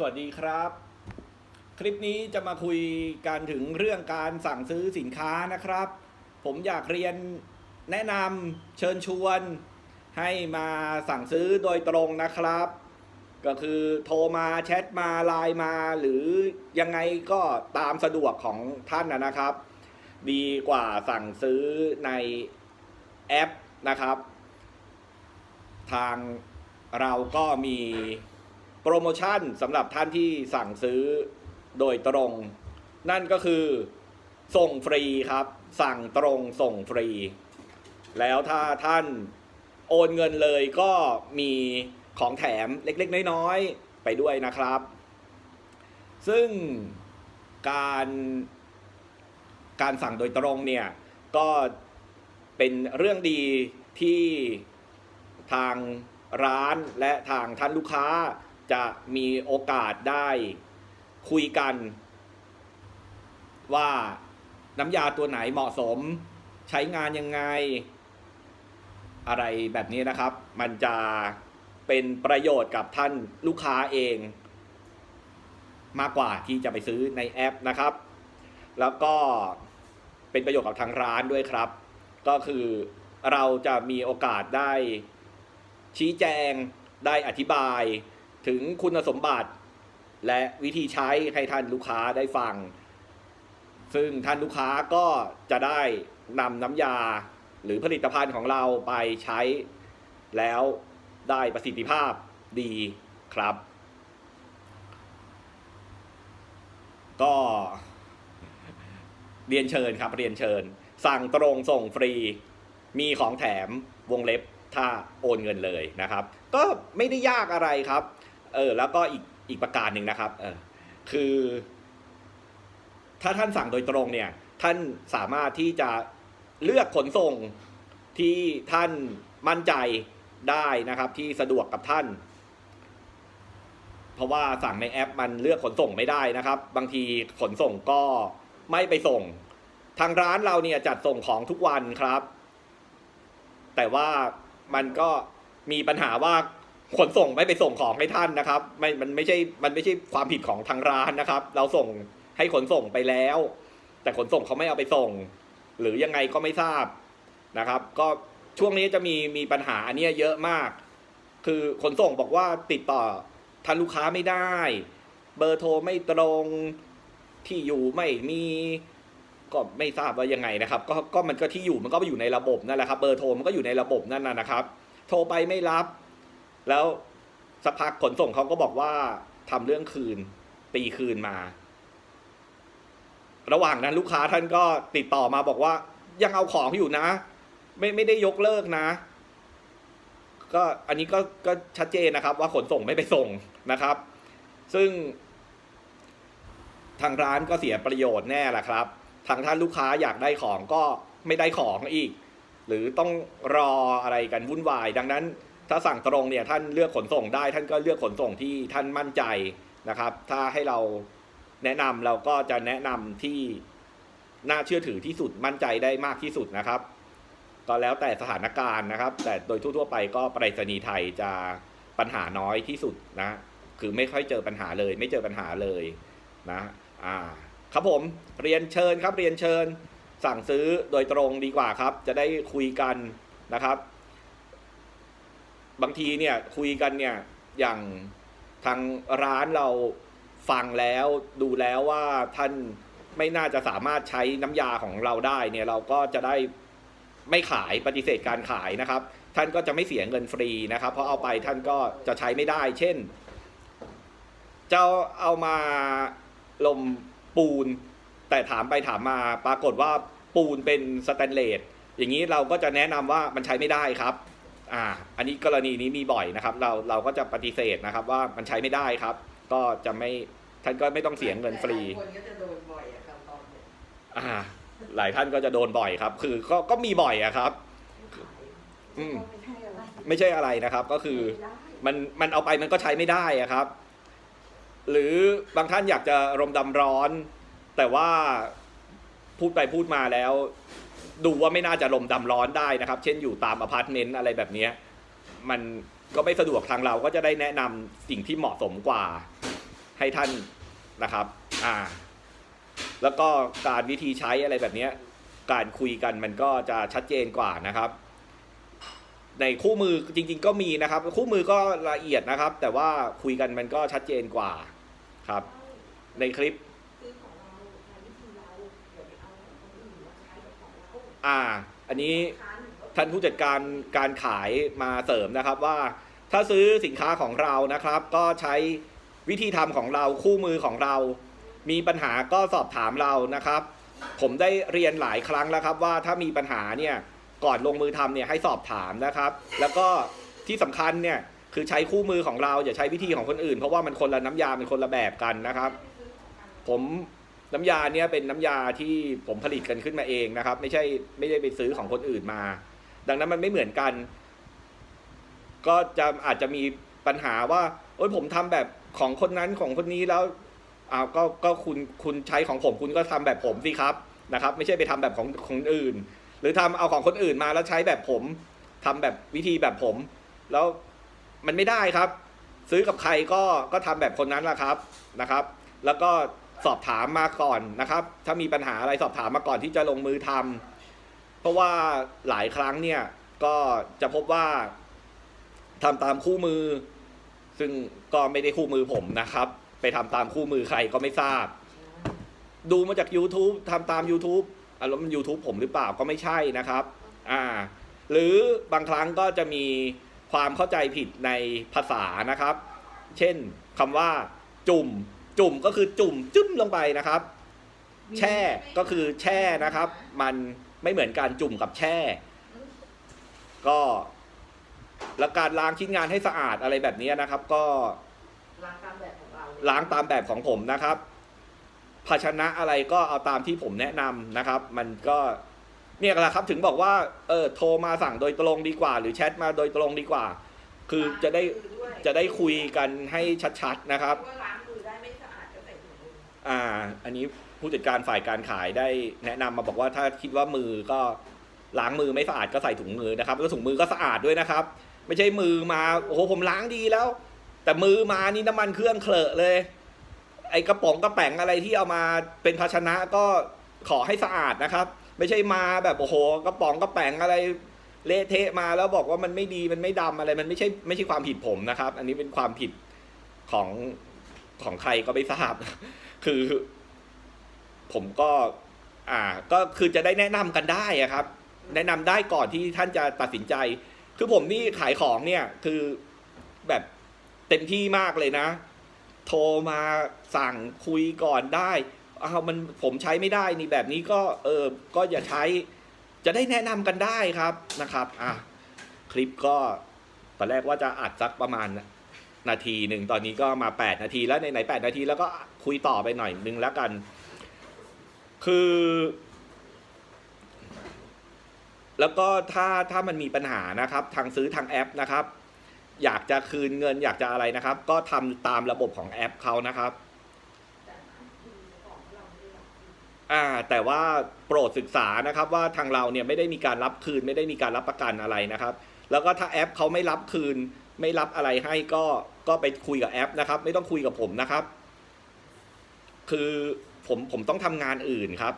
สวัสดีครับ คลิปนี้จะมาคุยกันถึงเรื่องการสั่งซื้อสินค้านะครับ ผมอยากเรียนแนะนำเชิญชวน ให้มาสั่งซื้อโดยตรงนะครับ ก็คือโทรมาแชทมาไลน์มา หรือยังไงก็ตามสะดวกของท่านนะครับ ดีกว่าสั่งซื้อในแอปนะครับ ทางเราก็มี รโมชั่นสำหรับท่านที่สั่งซื้อโดยตรง นั่นก็คือส่งฟรีครับ สั่งตรงส่งฟรี แล้วถ้าท่านโอนเงินเลยก็มีของแถมเล็กๆ น้อยๆ ไปด้วยนะครับ ซึ่งการการสั่งโดยตรงเนี่ย ก็เป็นเรื่องดีที่ทางร้านและทางท่านลูกค้า จะมีโอกาสได้คุยกัน ว่าน้ำยาตัวไหนเหมาะสม ใช้งานยังไง อะไรแบบนี้นะครับ มันจะเป็นประโยชน์กับท่านลูกค้าเอง มากกว่าที่จะไปซื้อในแอปนะครับ แล้วก็เป็นประโยชน์กับทางร้านด้วยครับ ก็คือเราจะมีโอกาสได้ชี้แจงได้อธิบาย ถึงคุณสมบัติ และวิธีใช้ให้ท่านลูกค้าได้ฟัง ซึ่งท่านลูกค้าก็จะได้นำน้ำยาหรือผลิตภัณฑ์ของเราไปใช้ แล้วได้ประสิทธิภาพดีครับ ก็เรียนเชิญครับเรียนเชิญ สั่งตรงส่งฟรี มีของแถมวงเล็บถ้าโอนเงินเลยนะครับ ก็ไม่ได้ยากอะไรครับ เออ แล้วก็อีกอีกประการหนึ่งนะครับ เออ คือ ถ้าท่านสั่งโดยตรงเนี่ย ท่านสามารถที่จะเลือกขนส่งที่ท่านมั่นใจได้นะครับ ที่สะดวกกับท่าน เพราะว่าสั่งในแอปมันเลือกขนส่งไม่ได้นะครับ บางทีขนส่งก็ไม่ไปส่ง ทางร้านเราเนี่ยจัดส่งของทุกวันครับ แต่ว่ามันก็มีปัญหาว่า ขนส่งไม่ไปส่งของให้ท่านนะครับไม่มันไม่ใช่มันไม่ใช่ความผิดของทางร้านนะครับ เราส่งให้ขนส่งไปแล้ว แต่ขนส่งเขาไม่เอาไปส่ง หรือยังไงก็ไม่ทราบนะครับ ก็ช่วงนี้จะมีมีปัญหาอันเนี้ยเยอะมาก คือขนส่งบอกว่าติดต่อท่านลูกค้าไม่ได้ เบอร์โทรไม่ตรงที่อยู่ไม่มีก็ไม่ทราบว่ายังไงนะครับ ก็ก็มันก็ที่อยู่มันก็ไปอยู่ในระบบนั่นแหละครับ เบอร์โทรมันก็อยู่ในระบบนั่นน่ะนะครับ โทรไปไม่รับ แล้วสักพักขนส่งเขาก็บอกว่าทำเรื่องคืน ตีคืนมา ระหว่างนั้นลูกค้าท่านก็ติดต่อมาบอกว่า ยังเอาของอยู่นะ ไม่ไม่ได้ยกเลิกนะ ก็อันนี้ก็ก็ชัดเจนนะครับ ว่าขนส่งไม่ไปส่งนะครับ ซึ่ง ทางร้านก็เสียประโยชน์แน่แหละครับ ทางท่านลูกค้าอยากได้ของก็ไม่ได้ของอีก หรือต้องรออะไรกันวุ่นวาย ดังนั้น ถ้าสั่งตรงเนี่ยท่านเลือกขนส่งได้ ท่านก็เลือกขนส่งที่ท่านมั่นใจนะครับ ถ้าให้เราแนะนำเราก็จะแนะนำที่น่าเชื่อถือที่สุดมั่นใจได้มากที่สุดนะครับก็แล้วแต่สถานการณ์นะครับ แต่โดยทั่วๆไปก็ไปรษณีย์ไทยจะปัญหาน้อยที่สุดนะคือไม่ค่อยเจอปัญหาเลย ไม่เจอปัญหาเลยนะอ่าครับผมเรียนเชิญครับเรียนเชิญ สั่งซื้อโดยตรงดีกว่าครับ จะได้คุยกันนะครับ บางทีเนี่ยคุยกันเนี่ยอย่างทางร้านเราฟังแล้วดูแล้วว่าท่านไม่น่าจะสามารถใช้น้ำยาของเราได้เนี่ยเราก็จะได้ไม่ขายปฏิเสธการขายนะครับ ท่านก็จะไม่เสียเงินฟรีนะครับ เพราะเอาไปท่านก็จะใช้ไม่ได้ เช่นจะเอามาลมปูน แต่ถามไปถามมาปรากฏว่าปูนเป็นสแตนเลสอย่างนี้เราก็จะแนะนำว่ามันใช้ไม่ได้ครับ อ่าอันนี้กรณีนี้มีบ่อยนะครับ เราเราก็จะปฏิเสธนะครับ ว่ามันใช้ไม่ได้ครับ ก็จะไม่ท่านก็ไม่ต้องเสียเงินฟรีแต่หลายคนก็จะโดนบ่อยอะครับตอนเนี้ยอ่า หลายท่านก็จะโดนบ่อยครับ คือก็ก็มีบ่อยอะครับขายอืม ไม่ใช่อะไรไม่ใช่อะไรนะครับ ก็คือไม่ได้มันมันเอาไปมันก็ใช้ไม่ได้อะครับ หรือบางท่านอยากจะรมดำร้อน แต่ว่าพูดไปพูดมาแล้ว ดูว่าไม่น่าจะรมดำร้อนได้นะครับ เช่นอยู่ตามอพาร์ตเมนต์อะไรแบบนี้มันก็ไม่สะดวกทางเราก็จะได้แนะนำสิ่งที่เหมาะสมกว่าให้ท่านนะครับ อ่า แล้วก็การวิธีใช้อะไรแบบนี้การคุยกันมันก็จะชัดเจนกว่านะครับ ในคู่มือจริง ๆ ก็มีนะครับ คู่มือก็ละเอียดนะครับ แต่ว่าคุยกันมันก็ชัดเจนกว่าครับ ในคลิป อ่า อันนี้ท่านผู้จัดการการขายมาเสริมนะครับว่า ถ้าซื้อสินค้าของเรานะครับ ก็ใช้วิธีทำของเราคู่มือของเรา มีปัญหาก็สอบถามเรานะครับ ผมได้เรียนหลายครั้งแล้วครับว่าถ้ามีปัญหาเนี่ยก่อนลงมือทำเนี่ยให้สอบถามนะครับ แล้วก็ที่สำคัญเนี่ยคือใช้คู่มือของเราอย่าใช้วิธีของคนอื่น เพราะว่ามันคนละน้ำยาเป็นคนละแบบกันนะครับ ผม น้ำยาเนี่ยเป็นน้ำยาที่ผมผลิตกันขึ้นมาเองนะครับ ไม่ใช่ไม่ได้ไปซื้อของคนอื่นมา ดังนั้นมันไม่เหมือนกัน ก็จะอาจจะมีปัญหาว่าโอ้ยผมทำแบบของคนนั้นของคนนี้แล้วอ้าวก็ก็คุณคุณใช้ของผมคุณก็ทำแบบผมสิครับนะครับ ไม่ใช่ไปทำแบบของของอื่น หรือทำเอาของคนอื่นมาแล้วใช้แบบผมทำแบบวิธีแบบผม แล้วมันไม่ได้ครับ ซื้อกับใครก็ก็ทำแบบคนนั้นแหละครับนะครับ แล้วก็ สอบถามมาก่อนนะครับ ถ้ามีปัญหาอะไรสอบถามมาก่อนที่จะลงมือทำเพราะว่าหลายครั้งเนี่ยก็จะพบว่าทำตามคู่มือ ซึ่งก็ไม่ได้คู่มือผมนะครับ ไปทำตามคู่มือใครก็ไม่ทราบ ดูมาจาก YouTube ทำตาม YouTube อะแล้วมัน YouTube ผมหรือเปล่าก็ไม่ใช่นะครับ อ่า หรือบางครั้งก็จะมีความเข้าใจผิดในภาษานะครับ เช่นคำว่าจุ่ม จุ่มก็คือจุ่มจึ้มลงไปนะครับ แช่ก็คือแช่นะครับ มันไม่เหมือนการจุ่มกับแช่ ก็แล้วการล้างชิ้นงานให้สะอาดอะไรแบบนี้นะครับ ก็ล้างตามแบบของเราล้างตามแบบของผมนะครับ ภาชนะอะไรก็เอาตามที่ผมแนะนำนะครับ มันก็เนี่ยแหละครับ ถึงบอกว่าเออโทรมาสั่งโดยตรงดีกว่า หรือแชทมาโดยตรงดีกว่า คือจะได้จะได้คุยกันให้ชัดๆนะครับ อ่า อันนี้ผู้จัดการฝ่ายการขายได้แนะนำมาบอกว่าถ้าคิดว่ามือก็ล้างมือไม่สะอาดก็ใส่ถุงมือนะครับแล้วถุงมือก็สะอาดด้วยนะครับ ไม่ใช่มือมาโอ้โหผมล้างดีแล้ว แต่มือมานี่น้ำมันเครื่องเคลอะเลย ไอกระป๋องกระแป๋งอะไรที่เอามาเป็นภาชนะก็ขอให้สะอาดนะครับ ไม่ใช่มาแบบโอ้โหกระป๋องกระแป๋งอะไรเละเทะมาแล้วบอกว่ามันไม่ดีมันไม่ดำอะไรมันไม่ใช่ไม่ใช่ความผิดผมนะครับ อันนี้เป็นความผิดของของใครก็ไม่ทราบ คือ ผมก็ อ่า ก็คือจะได้แนะนำกันได้อะครับ แนะนำได้ก่อนที่ท่านจะตัดสินใจ คือผมนี่ขายของเนี่ย คือแบบเต็มที่มากเลยนะ โทรมาสั่งคุยก่อนได้อ้ามันผมใช้ไม่ได้นี่แบบนี้ก็เออก็อย่าใช้ จะได้แนะนำกันได้ครับนะครับ อะคลิปก็ตอนแรกว่าจะอัดสักประมาณ นาทีหนึ่งตอนนี้ก็มาแปดนาทีแล้วในไหนแปดนาทีแล้วก็คุยต่อไปหน่อยนึงแล้วกัน คือ แล้วก็ถ้าถ้ามันมีปัญหานะครับ ทางซื้อทางแอปนะครับ อยากจะคืนเงินอยากจะอะไรนะครับ ก็ทำตามระบบของแอปเขานะครับแต่คือของเราไม่ได้รับอ่าแต่ว่าโปรดศึกษานะครับว่าทางเราเนี่ยไม่ได้มีการรับคืนไม่ได้มีการรับประกันอะไรนะครับ แล้วก็ถ้าแอปเขาไม่รับคืน ไม่รับอะไรให้ก็ก็ไปคุยกับแอปนะครับ ไม่ต้องคุยกับผมนะครับ คือผมผมต้องทำงานอื่นครับ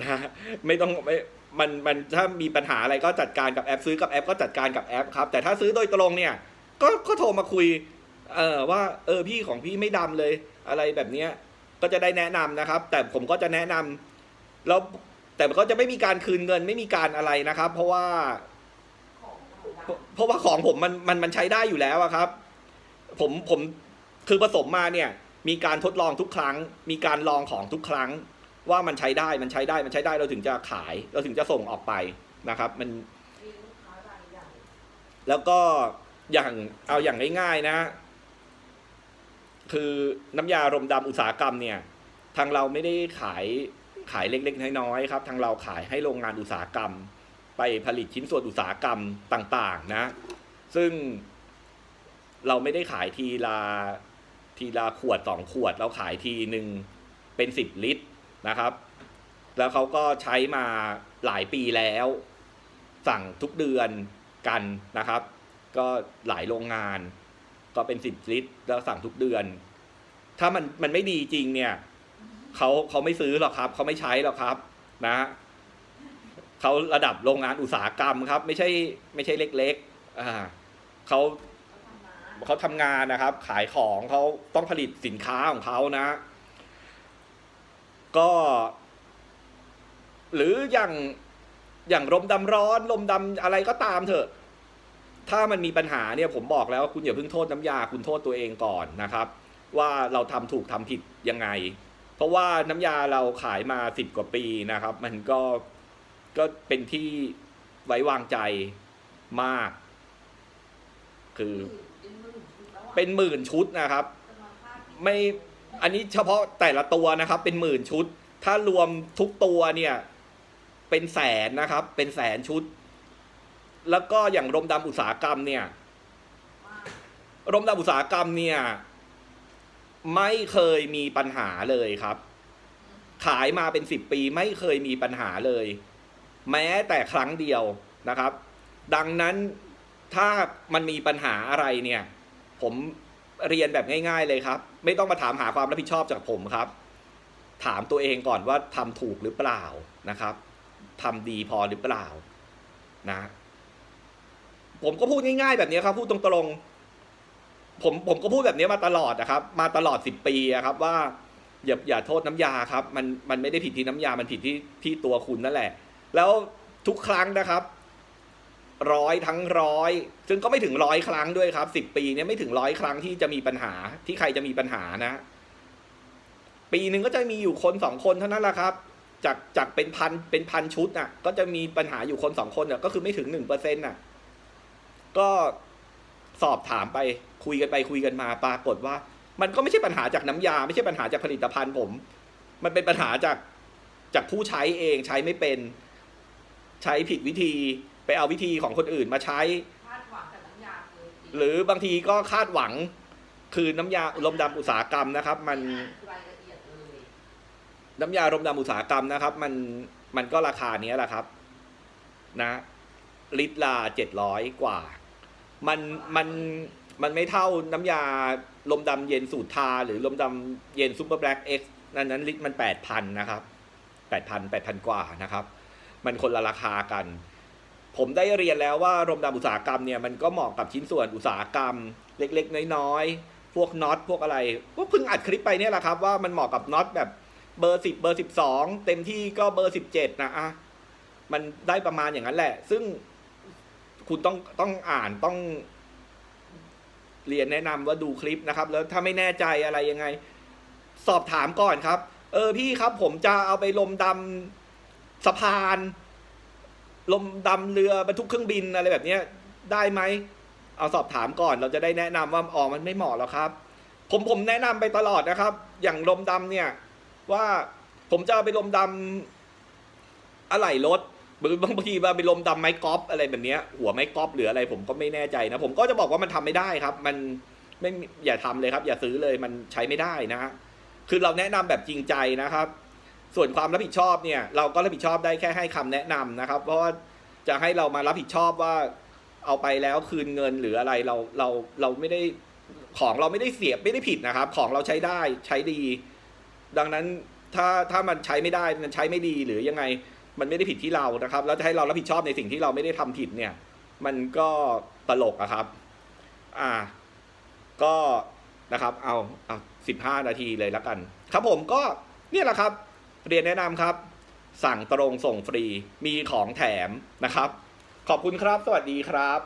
นะไม่ต้องไม่มันมันถ้ามีปัญหาอะไรก็จัดการกับแอป ซื้อกับแอปก็จัดการกับแอปครับ แต่ถ้าซื้อโดยตรงเนี่ยก็ก็โทรมาคุย เออว่าเออพี่ของพี่ไม่ดำเลยอะไรแบบเนี้ยก็จะได้แนะนำนะครับ แต่ผมก็จะแนะนำแล้วแต่ก็จะไม่มีการคืนเงินไม่มีการอะไรนะครับ เพราะว่า ราเพราะเพราะว่าของผมมันมันมันใช้ได้อยู่แล้วอะครับ ผมผมคือผสมมาเนี่ย มีการทดลองทุกครั้ง มีการลองของทุกครั้ง ว่ามันใช้ได้มันใช้ได้มันใช้ได้เราถึงจะขาย เราถึงจะส่งออกไปนะครับ มัน มีลูกค้ารายใหญ่แล้วก็อย่างเอาอย่างง่ายๆนะ คือน้ำยารมดำอุตสาหกรรมเนี่ย ทางเราไม่ได้ขายขายเล็กๆน้อยๆครับ ทางเราขายให้โรงงานอุตสาหกรรม ไปผลิตชิ้นส่วนอุตสาหกรรมต่าง ๆ นะ ซึ่งเราไม่ได้ขายทีละทีละขวดสองขวด เราขายทีหนึ่งเป็นสิบลิตรนะครับ แล้วเขาก็ใช้มาหลายปีแล้ว สั่งทุกเดือนกันนะครับ ก็หลายโรงงาน ก็เป็นสิบลิตร แล้วสั่งทุกเดือน ถ้ามันมันไม่ดีจริงเนี่ยเขาเขาไม่ซื้อหรอกครับ เขาไม่ใช้หรอกครับ นะ เขาระดับโรงงานอุตสาหกรรมครับ ไม่ใช่ไม่ใช่เล็กๆอ่าเขาเขาทำมาเขาทำงานนะครับ ขายของเขาต้องผลิตสินค้าของเขานะ ก็ หรืออย่างอย่างลมดำร้อน ลมดำอะไรก็ตามเถอะ ถ้ามันมีปัญหาเนี่ยผมบอกแล้วคุณอย่าเพิ่งโทษน้ำยา คุณโทษตัวเองก่อนนะครับ ว่าเราทำถูกทำผิดยังไง เพราะว่าน้ำยาเราขายมาสิบกว่าปีนะครับ มันก็ ก็เป็นที่ไว้วางใจมาก คือเป็นหมื่นชุดแล้วอะเป็นหมื่นชุดนะครับจะมาพาดพิงไม่อันนี้เฉพาะแต่ละตัวนะครับ เป็นหมื่นชุด ถ้ารวมทุกตัวเนี่ย เป็นแสนนะครับ เป็นแสนชุด แล้วก็อย่างรมดำอุตสาหกรรมเนี่ยมากรมดำอุตสาหกรรมเนี่ย ไม่เคยมีปัญหาเลยครับ ขายมาเป็นสิบปีไม่เคยมีปัญหาเลย แม้แต่ครั้งเดียวนะครับ ดังนั้นถ้ามันมีปัญหาอะไรเนี่ย ผมเรียนแบบง่าย ๆ เลยครับ ไม่ต้องมาถามหาความรับผิดชอบจากผมครับ ถามตัวเองก่อนว่าทำถูกหรือเปล่านะครับทำดีพอหรือเปล่านะ ผมก็พูดง่าย ๆ แบบนี้ครับ พูดตรงๆผมผมก็พูดแบบนี้มาตลอดนะครับ มาตลอดสิบปีครับว่าอย่าอย่าโทษน้ำยาครับ มันมันไม่ได้ผิดที่น้ำยา มันผิดที่ที่ตัวคุณนั่นแหละ แล้วทุกครั้งนะครับร้อยทั้งร้อยซึ่งก็ไม่ถึงร้อยครั้งด้วยครับสิบปีเนี่ยไม่ถึงร้อยครั้งที่จะมีปัญหาที่ใครจะมีปัญหานะ ปีหนึ่งก็จะมีอยู่คนสองคนเท่านั้นแหละครับ จากจากเป็นพันเป็นพันชุดน่ะ ก็จะมีปัญหาอยู่คนสองคนน่ะก็คือไม่ถึงหนึ่งเปอร์เซ็นต์น่ะ ก็สอบถามไปคุยกันไปคุยกันมาปรากฏว่า มันก็ไม่ใช่ปัญหาจากน้ำยา ไม่ใช่ปัญหาจากผลิตภัณฑ์ผม มันเป็นปัญหาจากจากผู้ใช้เองใช้ไม่เป็น ใช้ผิดวิธีไปเอาวิธีของคนอื่นมาใช้ คาดหวังกับน้ำยาเกินจริงหรือบางทีก็คาดหวังคือน้ำยาลมดำอุตสาหกรรมนะครับ มันรายละเอียดเลยน้ำยาลมดำอุตสาหกรรมนะครับ มันมันก็ราคาเนี้ยแหละครับ นะลิตรละเจ็ดร้อยกว่า มันมันมันไม่เท่าน้ำยาลมดำเย็นสูตรทา หรือลมดำเย็นซูเปอร์แบล็กเอ็กซ์นั้นนั้นลิตรมันแปดพันนะครับแปดพันแปดพันกว่านะครับ มันคนละราคากัน ผมได้เรียนแล้วว่าลมดำอุตสาหกรรมเนี่ยมันก็เหมาะกับชิ้นส่วนอุตสาหกรรม เล็กๆ น้อยๆ พวกน็อตพวกอะไรก็เพิ่งอัดคลิปไปเนี่ยแหละครับว่ามันเหมาะกับน็อตแบบเบอร์สิบเบอร์สิบสองเต็มที่ก็เบอร์สิบเจ็ดนะอะมันได้ประมาณอย่างนั้นแหละ ซึ่งคุณต้องต้องอ่านต้อง เรียนแนะนำว่าดูคลิปนะครับ แล้วถ้าไม่แน่ใจอะไรยังไง สอบถามก่อนครับ เออพี่ครับผมจะเอาไปลมดำ สะพาน ลมดำเรือบรรทุกเครื่องบินอะไรแบบเนี้ยได้ไหม เอาสอบถามก่อน เราจะได้แนะนำว่าอ๋อมันไม่เหมาะหรอกครับ ผมผมแนะนำไปตลอดนะครับ อย่างลมดำเนี่ย ว่าผมจะเอาไปลมดำอะไหล่รถหรือบางทีมาไปลมดำไม้กอล์ฟอะไรแบบเนี้ยหัวไม้กอล์ฟหรืออะไร ผมก็ไม่แน่ใจนะ ผมก็จะบอกว่ามันทำไม่ได้ครับ มันไม่อย่าทำเลยครับ อย่าซื้อเลยมันใช้ไม่ได้นะคือเราแนะนำแบบจริงใจนะครับ ส่วนความรับผิดชอบเนี่ยเราก็รับผิดชอบได้แค่ให้คำแนะนำนะครับ เพราะว่าจะให้เรามารับผิดชอบว่าเอาไปแล้วคืนเงินหรืออะไรเราเราเราไม่ได้ของเราไม่ได้เสียไม่ได้ผิดนะครับ ของเราใช้ได้ใช้ดี ดังนั้นถ้าถ้ามันใช้ไม่ได้มันใช้ไม่ดีหรือยังไงมันไม่ได้ผิดที่เรานะครับ แล้วจะให้เรารับผิดชอบในสิ่งที่เราไม่ได้ทำผิดเนี่ย มันก็ตลกอะครับ อ่า ก็นะครับ เอาเอาสิบห้านาทีเลยแล้วกัน ครับผมก็เนี่ยแหละครับ เรียนแนะนำครับ สั่งตรงส่งฟรีมีของแถมนะครับ ขอบคุณครับ สวัสดีครับ